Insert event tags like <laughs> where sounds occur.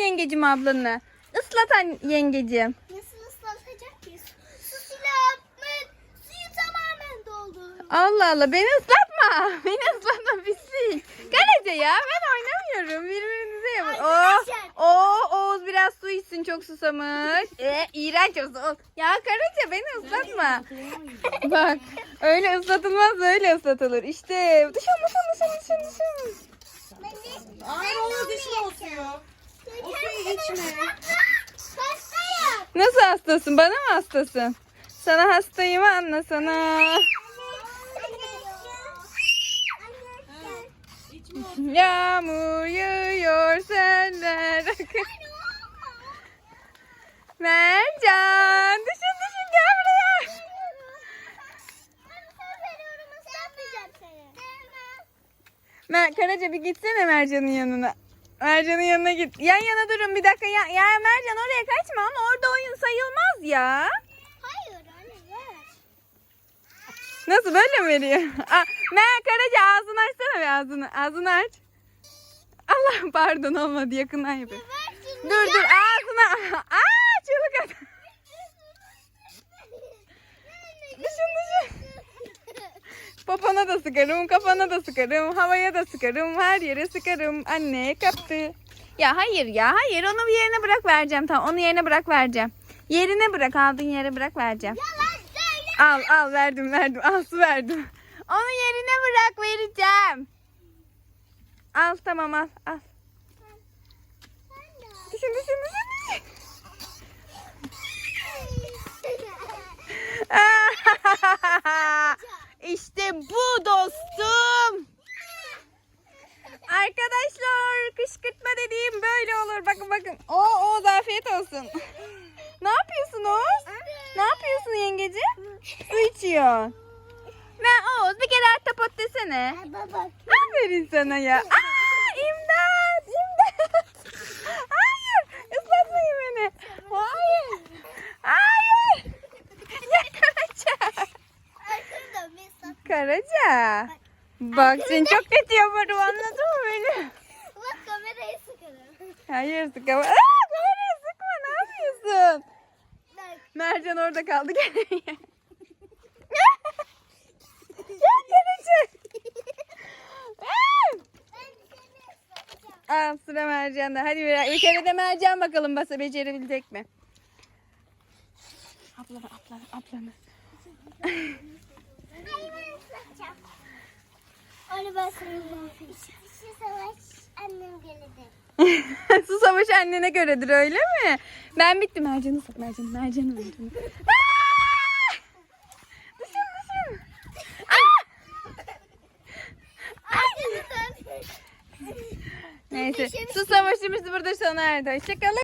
yengecim ablanı. Islat yengecim. Nasıl ıslatacak ki? Su silahımın suyu tamamen doldu. Allah Allah beni ıslatma. <laughs> Beni ıslatma pislik. Kalece ya ben oynamıyorum. Birbirinize yapın. Oh, Arkadaşlar. oh, Oğuz biraz su içsin çok susamış. E, iğrenç Oğuz. Ya Karaca beni ıslatma. <laughs> Bak öyle ıslatılmaz öyle ıslatılır. İşte dışın dışın dışın dışın dışın. Hayır onun dişine oturuyor. O suyu içme. Hastayım. Nasıl hastasın? Bana mı hastasın? Sana hastayım anla sana. İçme. Yağmur yağıyor seller. Mercan düşün düşün gel buraya. Mer Karaca bir gitsene Mercan'ın yanına. Mercan'ın yanına git. Yan yana durun bir dakika. Ya, ya Mercan oraya kaçma ama orada oyun sayılmaz ya. Hayır anne ver. Nasıl böyle mi veriyor? <laughs> Aa, Mer Karaca ağzını açsana bir ağzını. Ağzını aç. Allah pardon olmadı yakından şimdi. Dur dur ağzına. Aa çığlık at. Düşün düşün. Popona da sıkarım, kafana da sıkarım, havaya da sıkarım, her yere sıkarım. Anne kaptı. Ya hayır ya hayır onu bir yerine bırak vereceğim tamam onu yerine bırak vereceğim. Yerine bırak aldığın yere bırak vereceğim. Yalan söyle. Al al verdim verdim al su verdim. Onu yerine bırak vereceğim. Al tamam al al. Düşün düşün düşün. düşün. İşte bu dostum. Arkadaşlar kışkırtma dediğim böyle olur. Bakın bakın. O o afiyet olsun. ne yapıyorsun Oğuz? Ne yapıyorsun yengeci? Su içiyor. Ben Oğuz bir kere ahtapot desene. Aferin sana ya. Aa, imdat, imdat. Hayır, ıslatmayın beni. Hayır. Hayır. Ya Karaca. Arkada mesaj. Karaca. Bak seni çok kötü yaparım anladın mı beni? <laughs> Bak kamerayı sıkarım. Hayır sıkama. Aa, kamerayı sıkma ne yapıyorsun? Bak. Mercan orada kaldı gel. <laughs> Gel Karaca. Aa! Sıra Mercan'da. Hadi bir, bir kere de Mercan bakalım basa becerebilecek mi? Ablana ablana ablana. <laughs> Hayır ben ıslatacağım. Şu savaş annem geldi. Su <laughs> savaşı annene göredir öyle mi? Ben bittim Mercan'ı sık Mercan'ı Mercan'ı Mercan'ı. <laughs> Neyse su savaşımız burada sona erdi. Hoşçakalın.